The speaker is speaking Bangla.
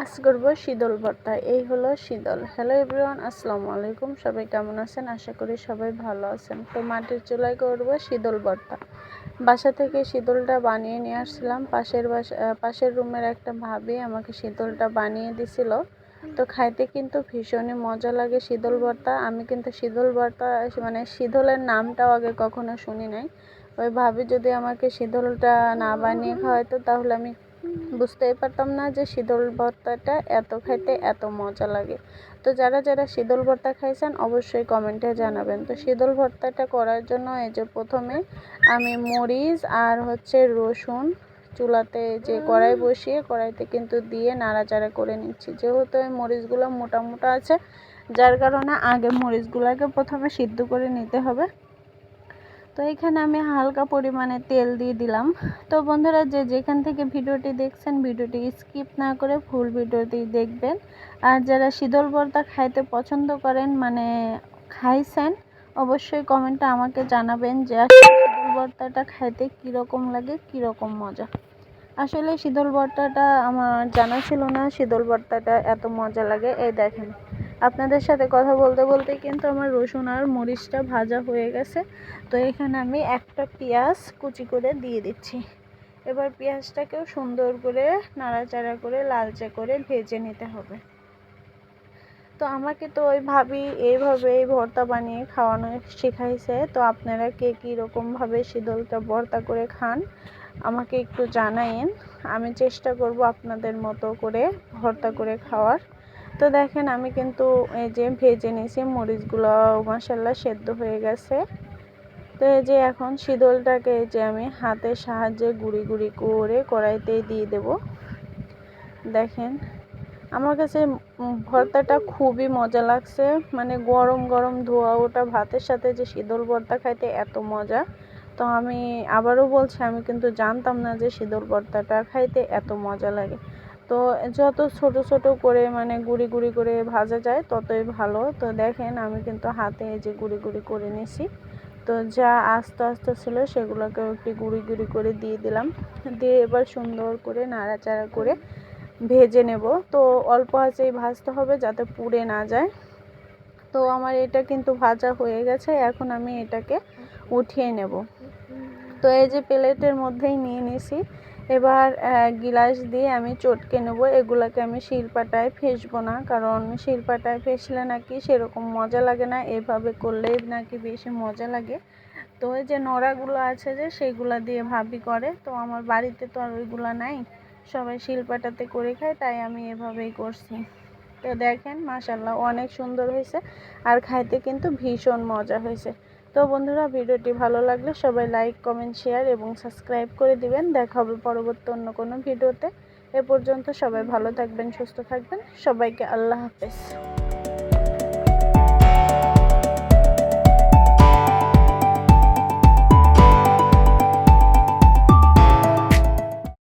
আজ করব শীতল ভর্তা এই হলো শীতল। হ্যালো এভরিওয়ান আসসালামু আলাইকুম। সবাই কেমন আছেন? আশা করি সবাই ভালো আছেন। তো মাটির চুলায় করব শীতল ভর্তা বাসা থেকে শীতলটা বানিয়ে নিয়ে আসছিলাম। পাশের বাসা পাশের রুমের একটা ভাবি আমাকে শীতলটা বানিয়ে দিছিল। তো খাইতে কিন্তু ভীষণই মজা লাগে শীতল ভর্তা আমি কিন্তু শীতল ভর্তা মানে শীতলের নামটাও আগে কখনো শুনি নাই। ওই ভাবি যদি আমাকে শীতলটা না বানিয়ে খাওয়াইতো তাহলে আমি বুঝতেই পারতাম না যে শীতল ভর্তাটা এত খাইতে এত মজা লাগে। তো যারা যারা শীতল ভর্তা খাইছেন, অবশ্যই কমেন্টে জানাবেন। তো শীতল ভর্তাটা করার জন্য এই যে প্রথমে আমি মরিচ আর হচ্ছে রসুন চুলাতে যে কড়াই বসিয়ে কড়াইতে কিন্তু দিয়ে নাড়াচাড়া করে নিচ্ছি। যেহেতু এই মরিচগুলো মোটা মোটা আছে, যার কারণে আগে মরিচগুলোকে প্রথমে সিদ্ধ করে নিতে হবে। তো এখানে আমি হালকা পরিমাণে তেল দিয়ে দিলাম। তো বন্ধুরা, যে যেখান থেকে ভিডিওটি দেখছেন, ভিডিওটি স্কিপ না করে ফুল ভিডিওটি দেখবেন। আর যারা শীতল ভর্তা খাইতে পছন্দ করেন মানে খাইছেন, অবশ্যই কমেন্টে আমাকে জানাবেন যে শীতল ভর্তাটা খাইতে কীরকম লাগে, কীরকম মজা। আসলে শীতল ভর্তাটা আমার জানা ছিল না, শীতল ভর্তাটা এত মজা লাগে। এই দেখেন আপনাদের সাথে কথা বলতে বলতে কিন্তু আমার রসুন আর মরিচটা ভাজা হয়ে গেছে। তো এখানে আমি একটা পেঁয়াজ কুচি করে দিয়ে দিচ্ছি। এবার পেঁয়াজটাকেও সুন্দর করে নাড়াচাড়া করে লালচে করে ভেজে নিতে হবে। তো আমাকে তো ওই ভাবি এইভাবে ভর্তা বানিয়ে খাওয়ানো শেখাইছে। তো আপনারা কে কীরকমভাবে শীতলটা ভর্তা করে খান, আমাকে একটু জানাইন। আমি চেষ্টা করব আপনাদের মতো করে ভর্তা করে খাওয়ার। তো দেখেন আমি কিন্তু এই যে ভেজে নিয়েছি মরিচগুলো মশাল্লা সেদ্ধ হয়ে গেছে। তো এই যে এখন শীতলটাকে যে আমি হাতের সাহায্যে গুঁড়ি গুঁড়ি করে কড়াইতে দিয়ে দেব। দেখেন, আমার কাছে ভর্তাটা খুবই মজা লাগছে। মানে গরম গরম ধোয়া ওটা ভাতের সাথে যে শীতল ভর্তা খাইতে এত মজা। তো আমি আবারও বলছি, আমি কিন্তু জানতাম না যে শীতল ভর্তাটা খাইতে এত মজা লাগে। তো যত ছোট ছোট করে মানে গুঁড়ি গুঁড়ি করে ভাজা যায় ততই ভালো। তো দেখেন আমি কিন্তু হাতে এই যে গুঁড়ি গুঁড়ি করে নিছি তো যা আস্তে আস্তে ছিল সেগুলোকে একটু গুঁড়ি গুঁড়ি করে দিয়ে দিলাম। দিয়ে এবার সুন্দর করে নাড়াচাড়া করে ভেজে নেব। তো অল্প আঁচেই ভাজতে হবে যাতে পুড়ে না যায়। তো আমার এটা কিন্তু ভাজা হয়ে গেছে। এখন আমি এটাকে উঠিয়ে নেব। তো এই যে প্লেটের মধ্যেই নিয়ে নিছি। এবার গিলাস দিয়ে আমি চটকে নেব। এগুলাকে আমি শিলপাটায় ফেসবো না, কারণ শিলপাটায় ফেসলে নাকি সেরকম মজা লাগে না। এভাবে করলেই নাকি বেশি মজা লাগে। তো ওই যে নোড়াগুলো আছে যে সেইগুলা দিয়ে ভাবি করে। তো আমার বাড়িতে তো আর ওইগুলো নাই। সবাই শিলপাটাতে করে খায়, তাই আমি এভাবেই করছি। তো দেখেন মাসাল্লাহ অনেক সুন্দর হয়েছে। আর খাইতে কিন্তু ভীষণ মজা হয়েছে। তো বন্ধুরা, ভিডিওটি ভালো লাগলে সবাই লাইক, কমেন্ট, শেয়ার এবং সাবস্ক্রাইব করে দিবেন। দেখা হবে পরবর্তী অন্য কোনো ভিডিওতে। এ পর্যন্ত সবাই ভালো থাকবেন, সুস্থ থাকবেন। সবাইকে আল্লাহ হাফেজ।